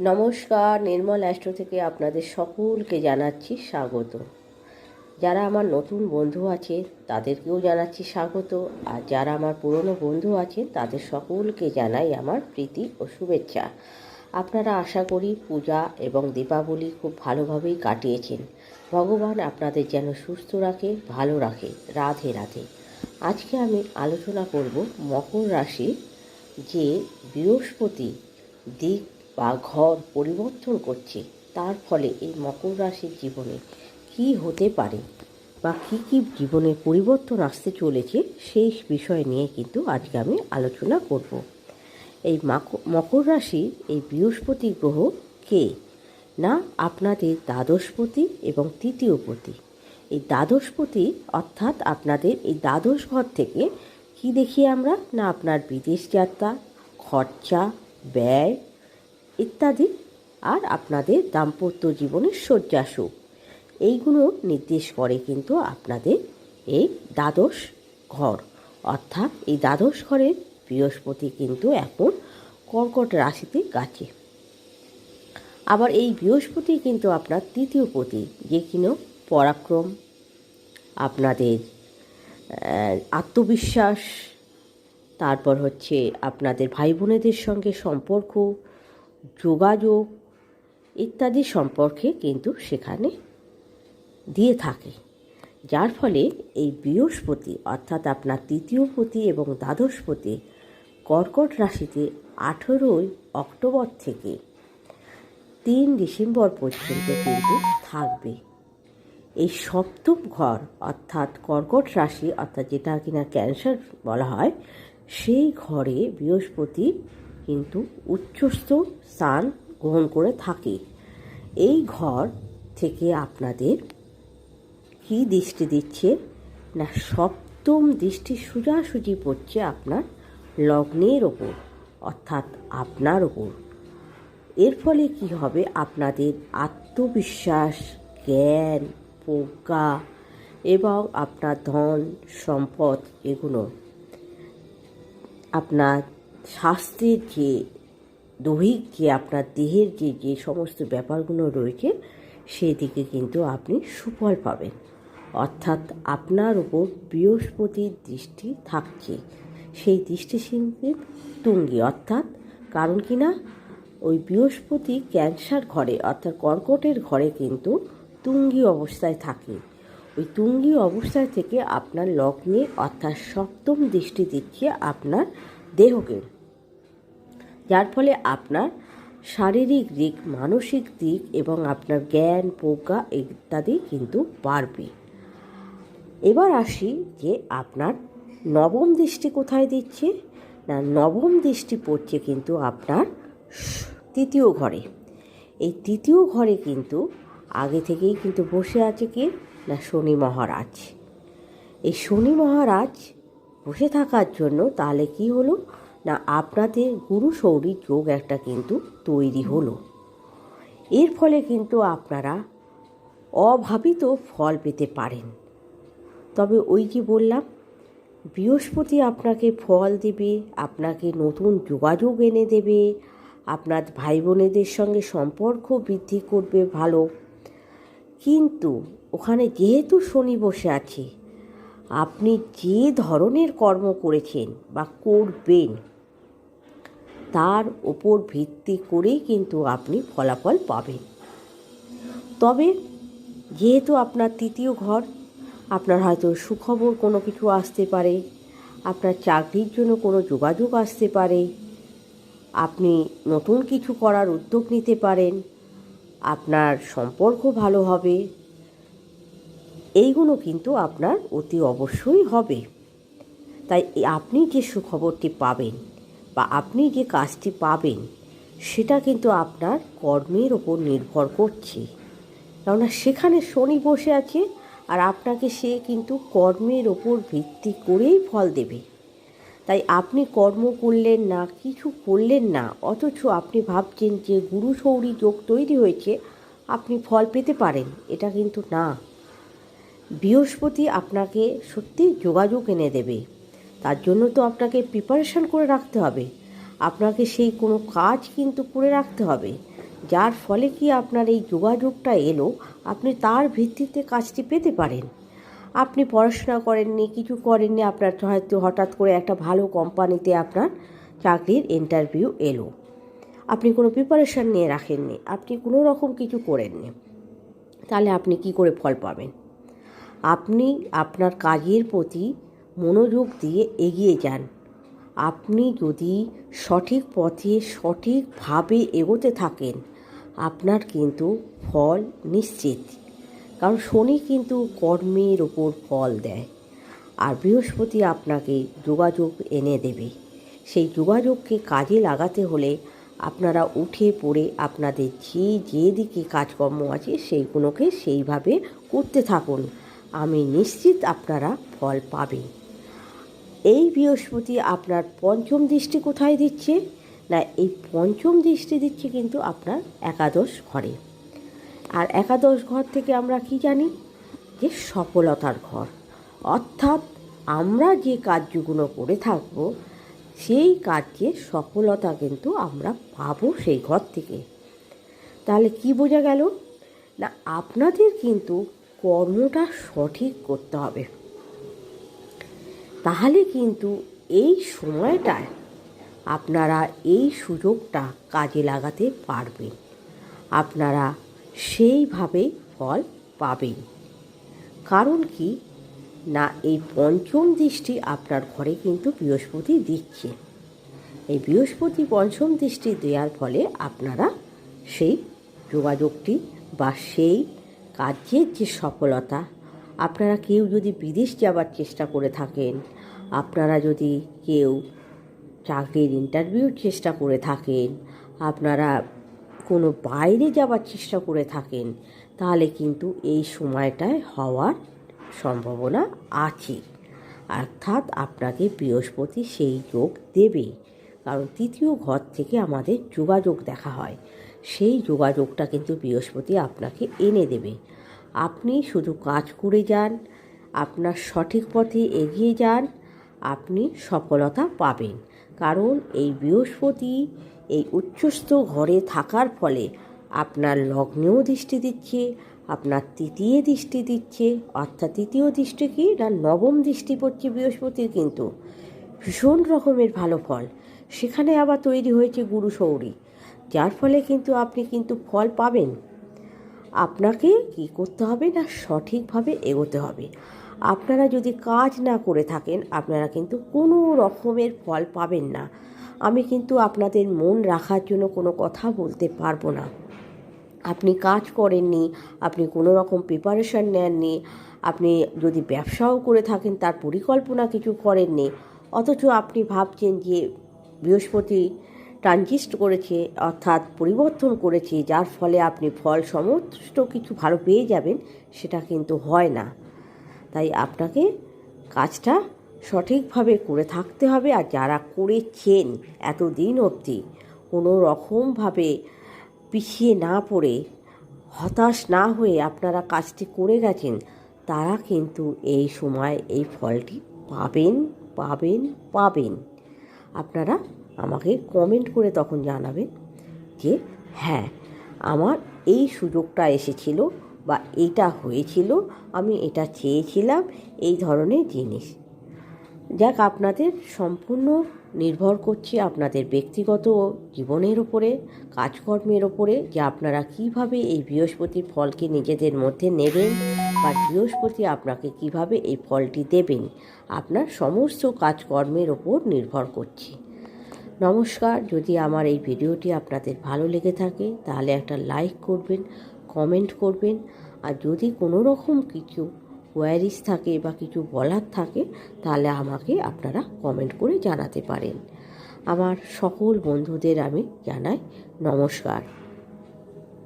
নমস্কার, নির্মল অ্যাস্ট্রো থেকে আপনাদের সকলকে জানাচ্ছি স্বাগত। যারা আমার নতুন বন্ধু আছে তাদেরকেও জানাচ্ছি স্বাগত। আর যারা আমার পুরনো বন্ধু আছেন, তাদের সকলকে জানাই আমার প্রীতি ও শুভেচ্ছা। আপনারা আশা করি পূজা এবং দীপাবলি খুব ভালোভাবেই কাটিয়েছেন। ভগবান আপনাদের যেন সুস্থ রাখে, ভালো রাখে, রাধে রাধে। আজকে আমি আলোচনা করব মকর রাশি যে বৃহস্পতি দিক বা ঘর পরিবর্তন করছে, তার ফলে এই মকর রাশির জীবনে কি হতে পারে বা কী কী জীবনে পরিবর্তন আসতে চলেছে, সেই বিষয় নিয়ে কিন্তু আজকে আমি আলোচনা করব। এই মাক- মকর রাশি এই বৃহস্পতি গ্রহ কে? না, আপনাদের দ্বাদশপতি এবং তৃতীয়পতি। এই দ্বাদশপতি অর্থাৎ আপনাদের এই দ্বাদশ ঘর থেকে কি দেখি আমরা? না, আপনার বিদেশ যাত্রা, খরচা, ব্যয় ইত্যাদি, আর আপনাদের দাম্পত্য জীবনের শয্যা সুখ এইগুলো নির্দেশ করে কিন্তু আপনাদের এই দ্বাদশ ঘর। অর্থাৎ এই দ্বাদশ ঘরের বৃহস্পতি কিন্তু এখন কর্কট রাশিতে গাছে আবার এই বৃহস্পতি কিন্তু আপনার তৃতীয় পতি, যে কিনো পরাক্রম, আপনাদের আত্মবিশ্বাস, তারপর হচ্ছে আপনাদের ভাই বোনেদের সঙ্গে সম্পর্ক যোগাযোগ ইত্যাদি সম্পর্কে কিন্তু সেখানে দিয়ে থাকে। যার ফলে এই বৃহস্পতি অর্থাৎ আপনার তৃতীয় পতি এবং দ্বাদশপতি কর্কট রাশিতে আঠেরোই অক্টোবর থেকে তিন ডিসেম্বর পর্যন্ত কিন্তু থাকবে। এই সপ্তম ঘর অর্থাৎ কর্কট রাশি অর্থাৎ যেটা কিনা ক্যান্সার বলা হয়, সেই ঘরে বৃহস্পতি কিন্তু উচ্চস্থ স্থান গ্রহণ করে থাকে। এই ঘর থেকে আপনাদের কি দৃষ্টি দিচ্ছে? না, সপ্তম দৃষ্টি সোজাসুজি পড়ছে আপনার লগ্নের ওপর, অর্থাৎ আপনার ওপর। এর ফলে কি হবে? আপনাদের আত্মবিশ্বাস, জ্ঞান, প্রজ্ঞা এবং আপনার ধন, সম্পদ এগুলো আপনার স্বাস্থ্যের যে, দৈহিক যে আপনার দেহের যে যে সমস্ত ব্যাপারগুলো রয়েছে, সেদিকে কিন্তু আপনি সুফল পাবেন। অর্থাৎ আপনার উপর বৃহস্পতির দৃষ্টি থাকছে। সেই দৃষ্টি কিন্তু তুঙ্গি, অর্থাৎ কারণ কি না? ওই বৃহস্পতি ক্যান্সার ঘরে, অর্থাৎ কর্কটের ঘরে কিন্তু তুঙ্গি অবস্থায় থাকে। ওই তুঙ্গি অবস্থায় থেকে আপনার লগ্নে, অর্থাৎ সপ্তম দৃষ্টি দিচ্ছে আপনার দেহকে। যার ফলে আপনার শারীরিক দিক, মানসিক দিক এবং আপনার জ্ঞান, প্রজ্ঞা ইত্যাদি কিন্তু বাড়বে। এবার আসি যে আপনার নবম দৃষ্টি কোথায় দিচ্ছে? না, নবম দৃষ্টি পড়ছে কিন্তু আপনার তৃতীয় ঘরে। এই তৃতীয় ঘরে কিন্তু আগে থেকেই কিন্তু বসে আছে কে? না, শনি মহারাজ। এই শনি মহারাজ বসে থাকার জন্য তাহলে কি হলো? না আপনাদের গুরু সৌরী যোগ একটা কিন্তু তৈরি হলো। এর ফলে কিন্তু আপনারা অভাবিত ফল পেতে পারেন। তবে ওই যে বললাম, বৃহস্পতি আপনাকে ফল দেবে, আপনাকে নতুন যোগাযোগ এনে দেবে, আপনার ভাই বোনেদের সঙ্গে সম্পর্ক বৃদ্ধি করবে ভালো। কিন্তু ওখানে যেহেতু শনি বসে আছে, আপনি যে ধরনের কর্ম করেছেন বা করবেন তার ওপর ভিত্তি করেই কিন্তু আপনি ফলাফল পাবেন। তবে যেহেতু আপনার তৃতীয় ঘর, আপনার হয়তো সুখবর কোনো কিছু আসতে পারে, আপনার চাকরির জন্য কোনো যোগাযোগ আসতে পারে, আপনি নতুন কিছু করার উদ্যোগ নিতে পারেন, আপনার সম্পর্ক ভালো হবে, এইগুলো কিন্তু আপনার অতি অবশ্যই হবে। তাই আপনি যে সুখবরটি পাবেন বা আপনি যে কাজটি পাবেন, সেটা কিন্তু আপনার কর্মের ওপর নির্ভর করছে। কেননা সেখানে শনি বসে আছে আর আপনাকে সে কিন্তু কর্মের ওপর ভিত্তি করেই ফল দেবে। তাই আপনি কর্ম করলেন না, কিছু করলেন না, অথচ আপনি ভাবছেন যে গুরু সৌরী যোগ তৈরি হয়েছে, আপনি ফল পেতে পারেন, এটা কিন্তু না। বৃহস্পতি আপনাকে সত্যি যোগাযোগ এনে দেবে। তার জন্য তো আপনাকে প্রিপারেশন করে রাখতে হবে। আপনাকে সেই কোনো কাজ কিন্তু করে রাখতে হবে। যার ফলে কি আপনার এই যোগাযোগটা এলো, আপনি তার ভিত্তিতে কাজটি পেতে পারেন। আপনি পড়াশোনা করেননি, কিছু করেননি, আপনার হয়তো হঠাৎ করে একটা ভালো কোম্পানিতে আপনার চাকরির ইন্টারভিউ এলো। আপনি কোনো প্রিপারেশান নিয়ে রাখেননি, আপনি কোনো রকম কিছু করেননি। তাহলে আপনি কি করে ফল পাবেন? আপনি আপনার কাজের প্রতি মনোযোগ দিয়ে এগিয়ে যান। আপনি যদি সঠিক পথে সঠিকভাবে এগোতে থাকেন, আপনার কিন্তু ফল নিশ্চিত। কারণ শনি কিন্তু কর্মের ওপর ফল দেয়। আর বৃহস্পতি আপনাকে যোগাযোগ এনে দেবে। সেই যোগাযোগকে কাজে লাগাতে হলে আপনারা উঠে পড়ে আপনাদের যে যে দিকে কাজকর্ম আছে সেইগুলোকে সেইভাবে করতে থাকুন। আমি নিশ্চিত আপনারা ফল পাবেন। এই বৃহস্পতি আপনার পঞ্চম দৃষ্টি কোথায় দিচ্ছে? না, এই পঞ্চম দৃষ্টি দিচ্ছে কিন্তু আপনার একাদশ ঘরে। আর একাদশ ঘর থেকে আমরা কি জানি? যে সফলতার ঘর। অর্থাৎ আমরা যে কার্যগুলো করে থাকব, সেই কার্যে সফলতা কিন্তু আমরা পাবো সেই ঘর থেকে। তাহলে কি বোঝা গেল? না, আপনাদের কিন্তু কর্মটা সঠিক করতে হবে। তাহলে কিন্তু এই সময়টায় আপনারা এই সুযোগটা কাজে লাগাতে পারবেন। আপনারা সেইভাবে ফল পাবেন। কারণ কি? না, এই পঞ্চম দৃষ্টি আপনার ঘরে কিন্তু বৃহস্পতি দিচ্ছে। এই বৃহস্পতি পঞ্চম দৃষ্টি দেওয়ার ফলে আপনারা সেই যোগাযোগটি বা সেই কাজের যে সফলতা আপনারা কেউ যদি বিদেশ যাবার চেষ্টা করে থাকেন, আপনারা যদি কেউ চাকরির ইন্টারভিউর চেষ্টা করে থাকেন, আপনারা কোনো বাইরে যাবার চেষ্টা করে থাকেন, তাহলে কিন্তু এই সময়টায় হওয়ার সম্ভাবনা আছে। অর্থাৎ আপনাকে বৃহস্পতি সেই যোগ দেবে। কারণ তৃতীয় ঘর থেকে আমাদের যোগাযোগ দেখা হয়। সেই যোগাযোগটা কিন্তু বৃহস্পতি আপনাকে এনে দেবে। আপনি শুধু কাজ করে যান, আপনার সঠিক পথে এগিয়ে যান, আপনি সফলতা পাবেন। কারণ এই বৃহস্পতি, এই উচ্চস্থ ঘরে থাকার ফলে আপনার লগ্নেও দৃষ্টি দিচ্ছে, আপনার তৃতীয় দৃষ্টি দিচ্ছে, অর্থাৎ তৃতীয় দৃষ্টি কি না, নবম দৃষ্টি পড়ছে বৃহস্পতির কিন্তু। ভীষণ রকমের ভালো ফল। সেখানে আবার তৈরি হয়েছে গুরু সৌরী, যার ফলে কিন্তু আপনি কিন্তু ফল পাবেন। আপনাকে কি করতে হবে না সঠিকভাবে এগোতে হবে? আপনারা যদি কাজ না করে থাকেন, আপনারা কিন্তু কোনো রকমের ফল পাবেন না। আমি কিন্তু আপনাদের মন রাখার জন্য কোনো কথা বলতে পারব না। আপনি কাজ করেননি, আপনি কোনো রকম প্রিপারেশান নেননি, আপনি যদি ব্যবসাও করে থাকেন, তার পরিকল্পনা কিছু করেননি, অথচ আপনি ভাবছেন যে বৃহস্পতি ট্রানজিস্ট করেছে, অর্থাৎ পরিবর্তন করেছে, যার ফলে আপনি ফল সমস্ত কিছু ভালো পেয়ে যাবেন, সেটা কিন্তু হয় না। তাই আপনাকে কাজটা সঠিকভাবে করে থাকতে হবে, আর যারা করেছেন এতদিন অবধি, কোনো রকমভাবে পিছিয়ে না পড়ে, হতাশ না হয়ে আপনারা কাজটি করে গেছেন, তারা কিন্তু এই সময় এই ফলটি পাবেন পাবেন পাবেন। আপনারা আমাকে কমেন্ট করে তখন জানাবেন যে হ্যাঁ আমার এই সুযোগটা এসেছিল বা এটা হয়েছিল, আমি এটা চেয়েছিলাম, এই ধরনের জিনিস। যাক, আপনাদের সম্পূর্ণ নির্ভর করছে আপনাদের ব্যক্তিগত জীবনের ওপরে কাজকর্মের ওপরে যে আপনারা কীভাবে এই বৃহস্পতির ফলকে নিজেদের মধ্যে নেবেন বা বৃহস্পতি আপনাকে কীভাবে এই ফলটি দেবেন, আপনার সমস্ত কাজকর্মের ওপর নির্ভর করছে। নমস্কার। যদি আমার এই ভিডিওটি আপনাদের ভালো লেগে থাকে, তাহলে একটা লাইক করবেন, কমেন্ট করবেন। আর যদি কোনো রকম কিছু কোয়ারিজ থাকে বা কিছু বলার থাকে, তাহলে আমাকে আপনারা কমেন্ট করে জানাতে পারেন। আমার সকল বন্ধুদের আমি জানাই নমস্কার।